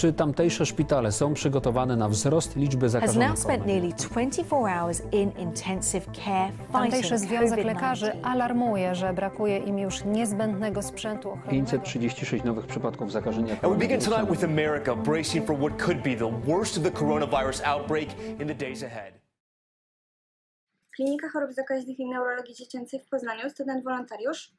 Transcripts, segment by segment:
Czy tamtejsze szpitale są przygotowane na wzrost liczby has zakażonych now spent koronawirusem? nearly 24 hours in intensive care Tamtejszy Związek Lekarzy COVID-19. alarmuje, że brakuje im już niezbędnego sprzętu ochronnego. 536 nowych przypadków zakażenia And we begin tonight koronawirusem. with America bracing for what could be the worst of the coronavirus outbreak in the days ahead. Klinika Chorób Zakaźnych i Neurologii Dziecięcej w Poznaniu, student wolontariusz.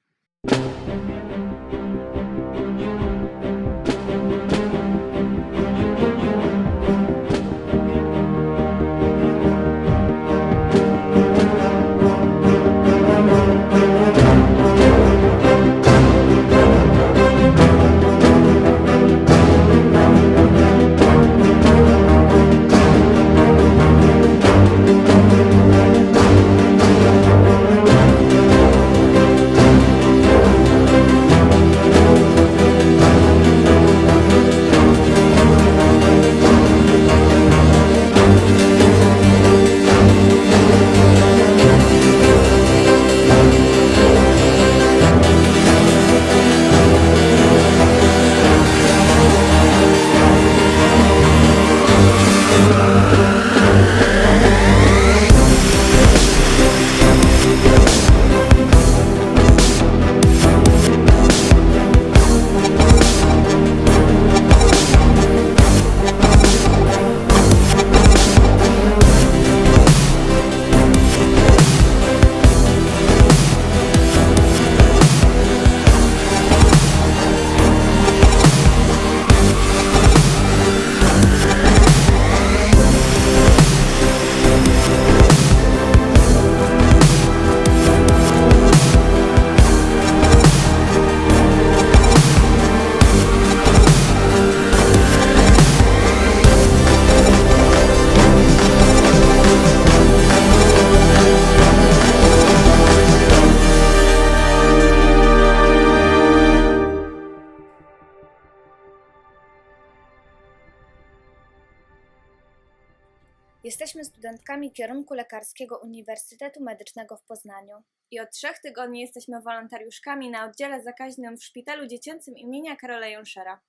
Jesteśmy studentkami kierunku lekarskiego Uniwersytetu Medycznego w Poznaniu. I od trzech tygodni jesteśmy wolontariuszkami na oddziale zakaźnym w Szpitalu Dziecięcym imienia Karola Jonszera.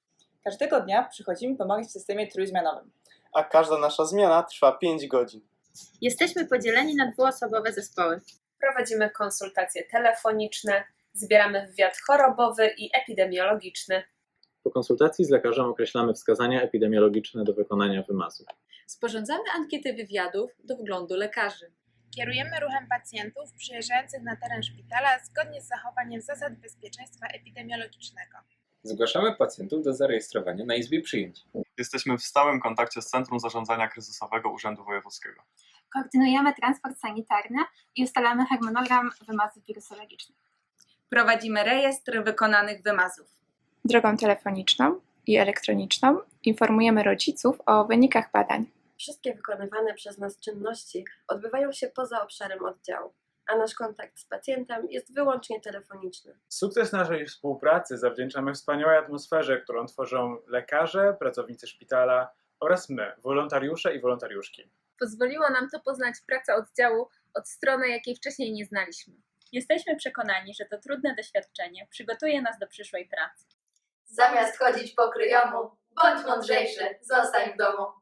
Każdego dnia przychodzimy pomagać w systemie trójzmianowym. a każda nasza zmiana trwa 5 godzin. Jesteśmy podzieleni na dwuosobowe zespoły. Prowadzimy konsultacje telefoniczne, zbieramy wywiad chorobowy i epidemiologiczny. Konsultacji z lekarzem określamy wskazania epidemiologiczne do wykonania wymazów. Sporządzamy ankiety wywiadów do wglądu lekarzy. Kierujemy ruchem pacjentów przyjeżdżających na teren szpitala zgodnie z zachowaniem zasad bezpieczeństwa epidemiologicznego. Zgłaszamy pacjentów do zarejestrowania na izbie przyjęć. Jesteśmy w stałym kontakcie z Centrum Zarządzania Kryzysowego Urzędu Wojewódzkiego. Koordynujemy transport sanitarny i ustalamy harmonogram wymazów wirusologicznych. Prowadzimy rejestr wykonanych wymazów. Drogą telefoniczną i elektroniczną informujemy rodziców o wynikach badań. Wszystkie wykonywane przez nas czynności odbywają się poza obszarem oddziału, a nasz kontakt z pacjentem jest wyłącznie telefoniczny. Sukces naszej współpracy zawdzięczamy wspaniałej atmosferze, którą tworzą lekarze, pracownicy szpitala oraz my, wolontariusze i wolontariuszki. Pozwoliło nam to poznać pracę oddziału od strony, jakiej wcześniej nie znaliśmy. Jesteśmy przekonani, że to trudne doświadczenie przygotuje nas do przyszłej pracy. Zamiast chodzić po kryjomu, bądź mądrzejszy, zostań w domu.